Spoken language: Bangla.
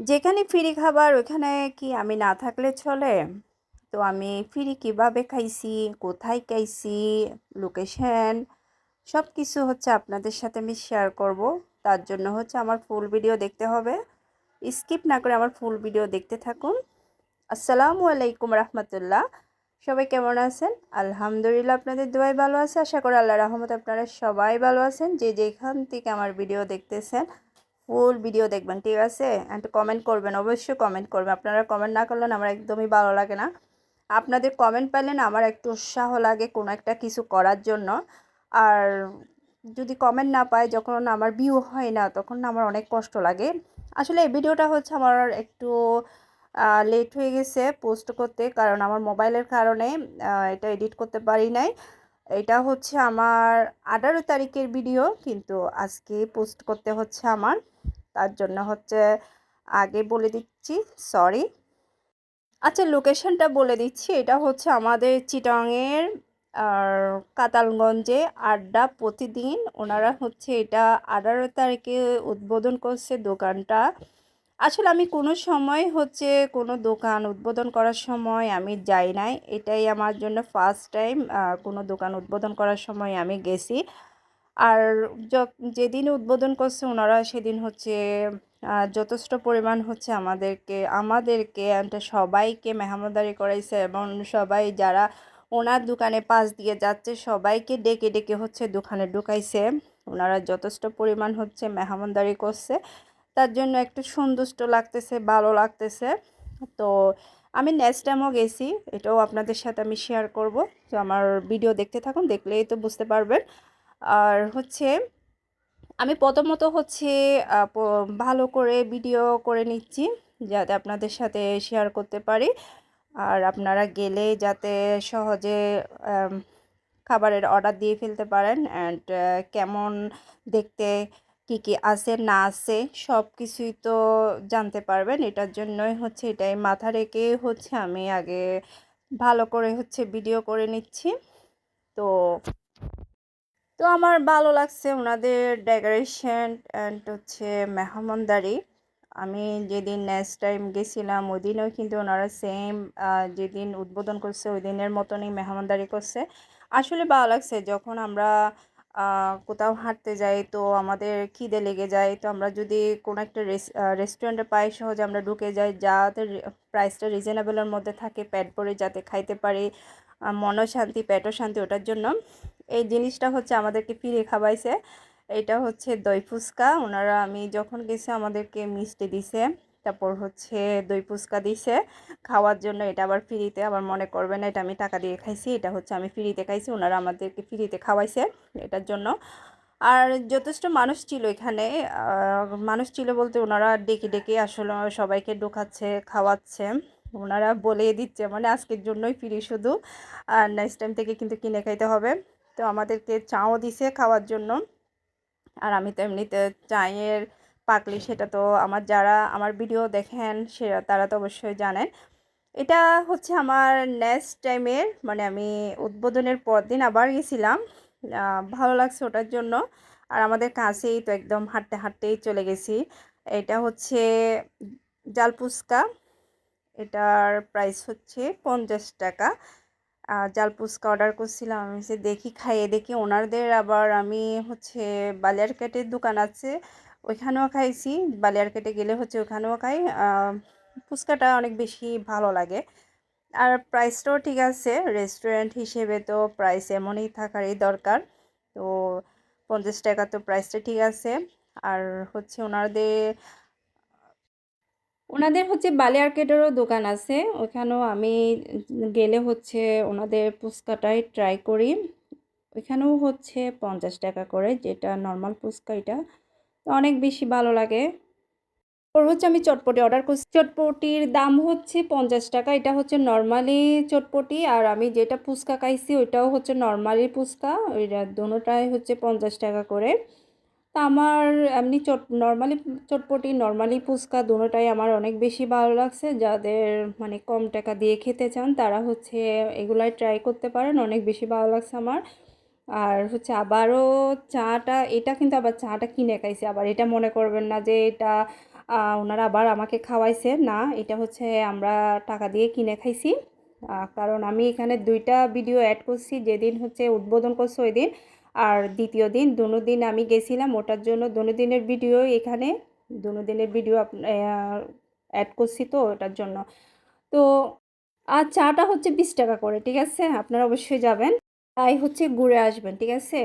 যেখানে ফ্রি খাবার ওইখানে কি আমি না থাকলে চলে? তো আমি ফ্রি কীভাবে খাইছি, কোথায় খাইছি লোকেশন সব কিছু হচ্ছে আপনাদের সাথে আমি শেয়ার করব। তার জন্য হচ্ছে আমার ফুল ভিডিও দেখতে হবে। স্কিপ না করে আমার ফুল ভিডিও দেখতে থাকুন। আসসালামু আলাইকুম রহমতুল্লাহ। সবাই কেমন আছেন? আলহামদুলিল্লাহ আপনাদের দোয়াই ভালো আছে। আশা করি আল্লাহ রহমত আপনারা সবাই ভালো আছেন। যে যেখান থেকে আমার ভিডিও দেখতেছেন ফুল ভিডিও দেখবেন, ঠিক আছে? অ্যান্ড কমেন্ট করবেন, অবশ্যই কমেন্ট করবেন। আপনারা কমেন্ট না করলেন আমার একদমই ভালো লাগে না। আপনাদের কমেন্ট পাইলেন আমার একটু উৎসাহ লাগে কোনো একটা কিছু করার জন্য। আর যদি কমেন্ট না পাই, যখন আমার ভিউ হয় না, তখন আমার অনেক কষ্ট লাগে। আসলে এই ভিডিওটা হচ্ছে আমার একটু লেট হয়ে গেছে পোস্ট করতে, কারণ আমার মোবাইলের কারণে এটা এডিট করতে পারি নাই। এটা হচ্ছে আমার আঠারো তারিখের ভিডিও কিন্তু আজকে পোস্ট করতে হচ্ছে আমার। তার জন্য হচ্ছে আগে বলে দিচ্ছি সরি আচ্ছা লোকেশনটা বলে দিচ্ছি। এটা হচ্ছে আমাদের চিটংয়ের, আর কাতালগঞ্জে আড্ডা প্রতিদিন। ওনারা হচ্ছে এটা আঠারো তারিখে উদ্বোধন করছে দোকানটা। আসলে আমি কোনো সময় হচ্ছে কোনো দোকান উদ্বোধন করার সময় আমি যাই নাই। এটাই আমার জন্য ফার্স্ট টাইম কোনো দোকান উদ্বোধন করার সময় আমি গেছি। আর যেদিন উদ্বোধন করছে ওনারা সেদিন হচ্ছে যথেষ্ট পরিমাণ হচ্ছে আমাদেরকে আমাদেরকে সবাইকে মেহমানদারি করাইছে এবং সবাই যারা ওনার দোকানে পাশ দিয়ে যাচ্ছে সবাইকে ডেকে ডেকে হচ্ছে দোকানে ঢুকাইছে। ওনারা যথেষ্ট পরিমাণ হচ্ছে মেহমানদারি করছে। তার জন্য একটু সন্তুষ্ট লাগতেছে, ভালো লাগতেছে। তো আমি নেক্সট টাইমও গেছি, এটাও আপনাদের সাথে আমি শেয়ার করব। তো আমার ভিডিও দেখতে থাকুন, দেখলেই তো বুঝতে পারবেন। আর হচ্ছে আমি প্রথমত হচ্ছে ভালো করে ভিডিও করে নিচ্ছি যাতে আপনাদের সাথে শেয়ার করতে পারি। আর আপনারা গেলে যাতে সহজে খাবারের অর্ডার দিয়ে ফেলতে পারেন অ্যান্ড কেমন দেখতে, কি কি আছে, না আছে সব কিছুই তো জানতে পারবেন। এটার জন্যই হচ্ছে এটাই মাথা রেখে হচ্ছে আমি আগে ভালো করে হচ্ছে ভিডিও করে নিচ্ছি। তো তো আমার ভালো লাগছে ওনাদের ডেকোরেশন অ্যান্ড হচ্ছে মেহমানদারি। আমি যেদিন নেক্সট টাইম গেছিলাম ওই দিনও কিন্তু ওনারা সেম যেদিন উদ্বোধন করছে ওই দিনের মতনই মেহমানদারি করছে। আসলে ভালো লাগছে যখন আমরা কোথাও হাঁটতে যাই তো আমাদের খিদে লেগে যায়। তো আমরা যদি কোনো একটা রেস্টুরেন্টে পাই সহজে আমরা ঢুকে যাই, যাতে প্রাইসটা রিজনেবলের মধ্যে থাকে, পেট ভরে যাতে খাইতে পারি মনও শান্তি, পেটও শান্তি ওটার জন্য। এই জিনিসটা হচ্ছে আমাদেরকে ফিরে খাওয়াইছে। এটা হচ্ছে দই ফুচকা। ওনারা আমি যখন গেছি আমাদেরকে মিষ্টি দিছে, তারপর হচ্ছে দই ফুচকা দিছে। খাওয়ার জন্য এটা আবার ফ্রিতে আবার মনে করবেন, এটা আমি টাকা দিয়ে খাইছি, এটা হচ্ছে আমি ফ্রিতে খাইছি ওনারা আমাদেরকে ফ্রিতে খাওয়াইছে এটার জন্য। আর যথেষ্ট মানুষ ছিল এখানে মানুষ ছিল বলতে ওনারা ডেকে ডেকে আসলে সবাইকে ঢোকাচ্ছে, খাওয়াচ্ছে। ওনারা বলে দিচ্ছে মানে আজকের জন্যই ফ্রি শুধু। আর নেক্সট টাইম থেকে কিন্তু কিনে খাইতে হবে। তো আমাদেরকে চাও দিছে খাওয়ার জন্য। আর আমি তো এমনিতে চায়ের পাকলি সেটা তো আমার যারা আমার ভিডিও দেখেন সেটা তারা তো অবশ্যই জানেন। এটা হচ্ছে আমার নেক্সট টাইমের মানে আমি উদ্বোধনের পর দিন আবার গেছিলাম। ভালো লাগছে ওটার জন্য। আর আমাদের কাছেই তো একদম হাঁটতে হাঁটতেই চলে গেছি। এটা হচ্ছে জাল ফুচকা। এটার প্রাইস হচ্ছে পঞ্চাশ টাকা। জাল ফুচকা অর্ডার করছিলাম। আমি সে দেখি, খাইয়ে দেখি। ওনারদের আবার আমি হচ্ছে বালিয়ারকেটের দোকান আছে, ওইখানেও খাইছি। বালিয়ারকেটে গেলে হচ্ছে ওখানেও খাই। ফুচকাটা অনেক বেশি ভালো লাগে। আর প্রাইসটাও ঠিক আছে। রেস্টুরেন্ট হিসেবে তো প্রাইস এমনই থাকারই দরকার। তো পঞ্চাশ টাকা তো প্রাইসটা ঠিক আছে। আর হচ্ছে ওনাদের ওনাদের হচ্ছে বালিয়ারকেটেরও দোকান আছে। ওখানেও আমি গেলে হচ্ছে ওনাদের ফুচকাটাই ট্রাই করি। ওইখানেও হচ্ছে পঞ্চাশ টাকা করে যেটা নর্মাল ফুচকা এটা। অনেক বেশি ভালো লাগে। ওর হচ্ছে আমি চটপটি অর্ডার করছি। চটপটির দাম হচ্ছে পঞ্চাশ টাকা। এটা হচ্ছে নর্মালি চটপটি আর আমি যেটা ফুচকা খাইছি ওইটাও হচ্ছে নর্মালি ফুচকা। ওইটা দুটাই হচ্ছে পঞ্চাশ টাকা করে। তা আমার এমনি চট নর্মালি চটপটি নর্মালি ফুচকা দুটোটাই আমার অনেক বেশি ভালো লাগছে। যাদের মানে কম টাকা দিয়ে খেতে চান, তারা হচ্ছে এগুলাই ট্রাই করতে পারেন, অনেক বেশি ভালো লাগছে আমার। আর হচ্ছে আবারও চাটা, এটা কিন্তু আবার চাটা কিনে খাইছে, আবার এটা মনে করবেন না যে এটা ওনারা আবার আমাকে খাওয়াইছে, না, এটা হচ্ছে আমরা টাকা দিয়ে কিনে খাইছি। কারণ আমি এখানে দুইটা ভিডিও অ্যাড করছি, যেদিন হচ্ছে উদ্বোধন করছে ওই দিন আর দ্বিতীয় দিন, দুনো দিন আমি গেছিলাম, ওটার জন্য দুনো দিনের ভিডিও এখানে, দুনো দিনের ভিডিও অ্যাড করছি তো ওটার জন্য। তো আর চাটা হচ্ছে বিশ টাকা করে, ঠিক আছে? আপনারা অবশ্যই যাবেন। তাই হচ্ছে ঘুরে আসবেন, ঠিক আছে?